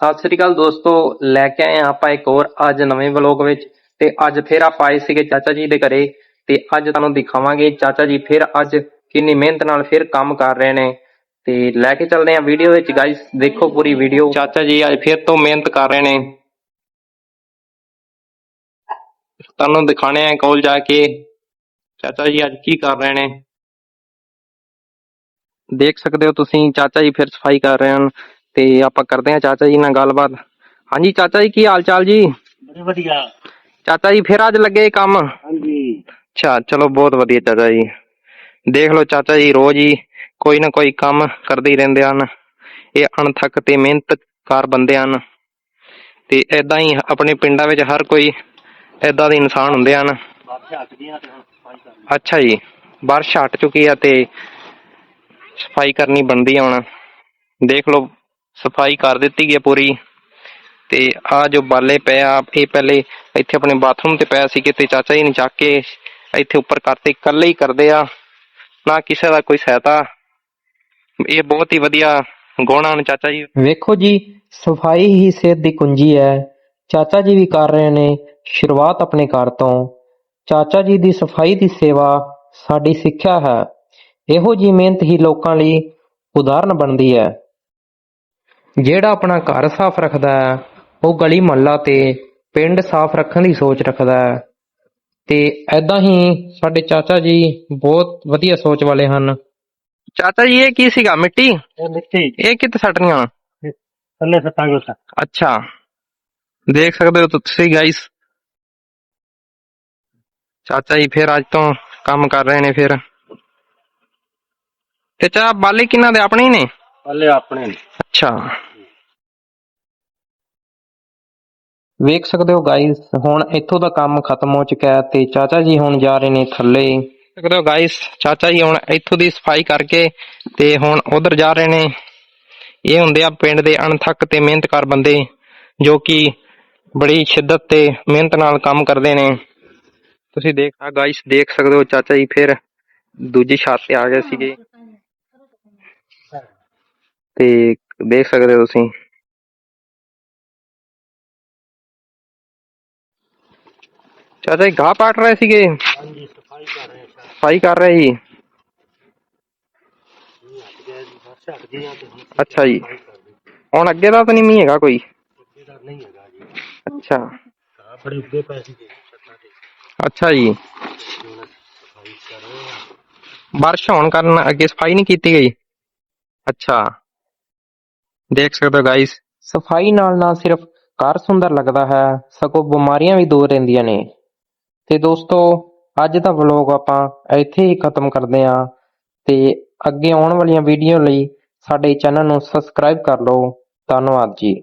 ਸਤਿ ਸ੍ਰੀ ਅਕਾਲ ਦੋਸਤੋ, ਲੈ ਕੇ ਆਏ ਹਾਂ ਆਪਾਂ ਇੱਕ ਹੋਰ ਅੱਜ ਨਵੇਂ ਵਲੌਗ ਵਿੱਚ ਤੇ ਅੱਜ ਫਿਰ ਆਪਾਂ ਆਏ ਸੀਗੇ ਚਾਚਾ ਜੀ ਦੇ ਘਰੇ ਤੇ ਅੱਜ ਤੁਹਾਨੂੰ ਦਿਖਾਵਾਂਗੇ ਚਾਚਾ ਜੀ ਫਿਰ ਅੱਜ ਕਿੰਨੀ ਮਿਹਨਤ ਨਾਲ ਫਿਰ ਕੰਮ ਕਰ ਰਹੇ ਨੇ ਤੇ ਲੈ ਕੇ ਚੱਲਦੇ ਹਾਂ ਵੀਡੀਓ ਵਿੱਚ ਗਾਇਸ ਦੇਖੋ ਪੂਰੀ ਵੀਡੀਓ ਚਾਚਾ ਜੀ ਅੱਜ ਫਿਰ ਤੋਂ ਮਿਹਨਤ ਕਰ ਰਹੇ ਨੇ। ਤੁਹਾਨੂੰ ਦਿਖਾਣੇ ਆ ਕੋਲ ਜਾ ਕੇ ਚਾਚਾ ਜੀ ਅੱਜ ਕੀ ਕਰ ਰਹੇ ਨੇ। ਦੇਖ ਸਕਦੇ ਹੋ ਤੁਸੀਂ, ਚਾਚਾ ਜੀ ਫਿਰ ਸਫ਼ਾਈ ਕਰ ਰਹੇ ਹਨ। ਤੇ ਆਪਾਂ ਕਰਦੇ ਹਾਂ ਚਾਚਾ ਜੀ ਨਾਲ ਗੱਲਬਾਤ। ਹਾਂਜੀ ਚਾਚਾ ਜੀ ਕੀ ਹਾਲ ਚਾਲ ਜੀ? ਬੜੇ ਵਧੀਆ। ਚਾਚਾ ਜੀ ਫਿਰ ਅੱਜ ਲੱਗੇ ਕੰਮ? ਹਾਂਜੀ। ਅੱਛਾ ਚਲੋ ਬਹੁਤ ਵਧੀਆ ਚਾਚਾ ਜੀ। ਦੇਖ ਲਓ ਚਾਚਾ ਜੀ ਰੋਜ਼ ਹੀ ਕੋਈ ਨਾ ਕੋਈ ਕੰਮ ਕਰਦੇ ਹੀ ਰਹਿੰਦੇ ਹਨ। ਇਹ ਅਣਥੱਕ ਤੇ ਮਿਹਨਤਕਾਰ ਬੰਦੇ ਹਨ। ਤੇ ਐਦਾਂ ਹੀ ਆਪਣੇ ਪਿੰਡਾਂ ਵਿੱਚ ਹਰ ਕੋਈ ਐਦਾਂ ਦੇ ਇਨਸਾਨ ਹੁੰਦੇ ਹਨ। ਅੱਛਾ ਜੀ ਬਾਰਿਸ਼ ਹਟ ਚੁੱਕੀ ਆ ਤੇ ਸਫ਼ਾਈ ਕਰਨੀ ਬਣਦੀ ਆ ਹੁਣ। ਦੇਖ ਲਓ ਸਫ਼ਾਈ ਕਰ ਦਿੱਤੀ ਗਈ ਪੂਰੀ। ਤੇ ਆ ਜੋ ਬਾਲੇ ਪਏ ਆ, ਇਹ ਪਹਿਲੇ ਇੱਥੇ ਆਪਣੇ ਬਾਥਰੂਮ ਤੇ ਪਿਆ ਸੀ, ਕਿਤੇ ਚਾਚਾ ਜੀ ਨੇ ਚੱਕ ਕੇ ਇੱਥੇ ਉੱਪਰ ਕਰਤੇ, ਇਕੱਲੇ ਹੀ ਕਰਦੇ ਆ, ਨਾ ਕਿਸੇ ਦਾ ਕੋਈ ਸਹਾਇਤਾ। ਇਹ ਬਹੁਤ ਹੀ ਵਧੀਆ ਗੁਣ ਹਨ ਚਾਚਾ ਜੀ। ਵੇਖੋ ਜੀ, ਸਫ਼ਾਈ ਹੀ ਸਿਹਤ ਦੀ ਕੁੰਜੀ ਹੈ। ਚਾਚਾ ਜੀ ਵੀ ਕਰ ਰਹੇ ਨੇ, ਸ਼ੁਰੂਆਤ ਆਪਣੇ ਘਰ ਤੋਂ। ਚਾਚਾ ਜੀ ਦੀ ਸਫ਼ਾਈ ਦੀ ਸੇਵਾ ਸਾਡੀ ਸਿੱਖਿਆ ਹੈ। ਇਹੋ ਜੀ ਮਿਹਨਤ ਹੀ ਲੋਕਾਂ ਲਈ ਉਦਾਹਰਨ ਬਣਦੀ ਹੈ। ਜਿਹੜਾ ਆਪਣਾ ਘਰ ਸਾਫ਼ ਰੱਖਦਾ ਹੈ ਉਹ ਗਲੀ ਮੁਹੱਲਾ ਤੇ ਪਿੰਡ ਸਾਫ਼ ਰੱਖਣ ਦੀ ਸੋਚ ਰੱਖਦਾ ਹੈ। ਤੇ ਐਦਾਂ ਹੀ ਸਾਡੇ ਚਾਚਾ ਜੀ ਬਹੁਤ ਵਧੀਆ ਸੋਚ ਵਾਲੇ ਹਨ। ਚਾਚਾ ਜੀ ਇਹ ਕੀ ਸੀਗਾ ਮਿੱਟੀ? ਇਹ ਮਿੱਟੀ। ਇਹ ਕਿੱਥੇ ਸੱਟਣੀਆਂ? ਥੱਲੇ ਸੱਟਾਂਗੇ ਉਸ ਅੱਛਾ। ਦੇਖ ਸਕਦੇ ਹੋ ਤੁਸੀਂ ਗਾਇਸ ਚਾਚਾ ਜੀ ਫਿਰ ਅੱਜ ਤੋਂ ਕੰਮ ਕਰ ਰਹੇ ਨੇ ਫਿਰ। ਤੇ ਚਾ ਬਾਲੇ ਕਿਹਨਾਂ ਦੇ ਆਪਣੇ ਹੀ ਨੇ? ਥੱਲੇ ਆਪਣੇ ਨੇ। ਅੱਛਾ। ਵੇਖ ਸਕਦੇ ਹੋ ਗਾਇਸ ਹੁਣ ਇੱਥੋਂ ਦਾ ਕੰਮ ਖਤਮ ਹੋ ਚੁੱਕਾ ਹੈ ਤੇ ਚਾਚਾ ਜੀ ਹੁਣ ਜਾ ਰਹੇ ਨੇ ਥੱਲੇ। ਸਕਦੇ ਹੋ ਗਾਇਸ ਚਾਚਾ ਜੀ ਹੁਣ ਇੱਥੋਂ ਦੀ ਸਫ਼ਾਈ ਕਰਕੇ ਤੇ ਹੁਣ ਉਧਰ ਜਾ ਰਹੇ ਨੇ। ਇਹ ਹੁੰਦੇ ਆ ਪਿੰਡ ਦੇ ਅਣਥੱਕ ਤੇ ਮਿਹਨਤਕਾਰ ਬੰਦੇ, ਜੋ ਕਿ ਬੜੀ ਸ਼ਿੱਦਤ ਤੇ ਮਿਹਨਤ ਨਾਲ ਕੰਮ ਕਰਦੇ ਨੇ। ਤੁਸੀਂ ਦੇਖ ਆ ਗਾਇਸ ਦੇਖ ਸਕਦੇ ਹੋ ਚਾਚਾ ਜੀ, ਫਿਰ ਦੂਜੀ ਛੱਤ ਤੇ ਆ ਗਏ ਸੀਗੇ। ਤੇ ਦੇਖ ਸਕਦੇ ਹੋ ਤੁਸੀਂ। ਚਾਚਾ ਜੀ ਗਾਹ ਪਾਟ ਰਹੇ ਸੀਗੇ? ਹਾਂਜੀ ਸਫ਼ਾਈ ਕਰ ਰਹੇ ਹਾਂ। ਸਫ਼ਾਈ ਕਰ ਰਹੇ ਜੀ। ਹਟ ਗਿਆ ਜੀ ਬਾਰਿਸ਼ ਹਟ ਗਈਆਂ ਤੇ ਹੁਣ ਅੱਛਾ ਜੀ। ਸਫ਼ਾਈ ਕਰਨੀ ਹੁਣ ਅੱਗੇ ਦਾ ਤਾਂ ਨਹੀਂ ਮੀਂਹ ਹੈਗਾ ਕੋਈ? ਅੱਗੇ ਦਾ ਨਹੀਂ ਹੈਗਾ ਜੀ। ਅੱਛਾ। ਘਾਹ ਬੜੇ ਉੱਗੇ ਪਏ ਸੀ ਛੱਤਾਂ ਤੇ। ਅੱਛਾ ਜੀ। ਹੁਣ ਸਫ਼ਾਈ ਕਰ ਰਹੇ ਹਾਂ। ਬਾਰਿਸ਼ ਹੋਣ ਕਾਰਨ ਅੱਗੇ ਸਫ਼ਾਈ ਨਹੀਂ ਕੀਤੀ ਗਈ? ਅੱਛਾ। ਦੇਖ ਸਕਦੇ ਹੋ ਗਾਇਸ ਸਫ਼ਾਈ ਨਾਲ ਨਾ ਸਿਰਫ ਘਰ ਸੁੰਦਰ ਲੱਗਦਾ ਹੈ, ਸਗੋਂ ਬਿਮਾਰੀਆਂ ਵੀ ਦੂਰ ਰਹਿੰਦੀਆਂ ਨੇ। ਤੇ ਦੋਸਤੋ, ਅੱਜ ਦਾ ਵਲੋਗ ਆਪਾਂ ਇੱਥੇ ਹੀ ਖਤਮ ਕਰਦੇ ਹਾਂ। ਤੇ ਅੱਗੇ ਆਉਣ ਵਾਲੀਆਂ ਵੀਡੀਓ ਲਈ ਸਾਡੇ ਚੈਨਲ ਨੂੰ ਸਬਸਕ੍ਰਾਈਬ ਕਰ ਲਓ। ਧੰਨਵਾਦ ਜੀ।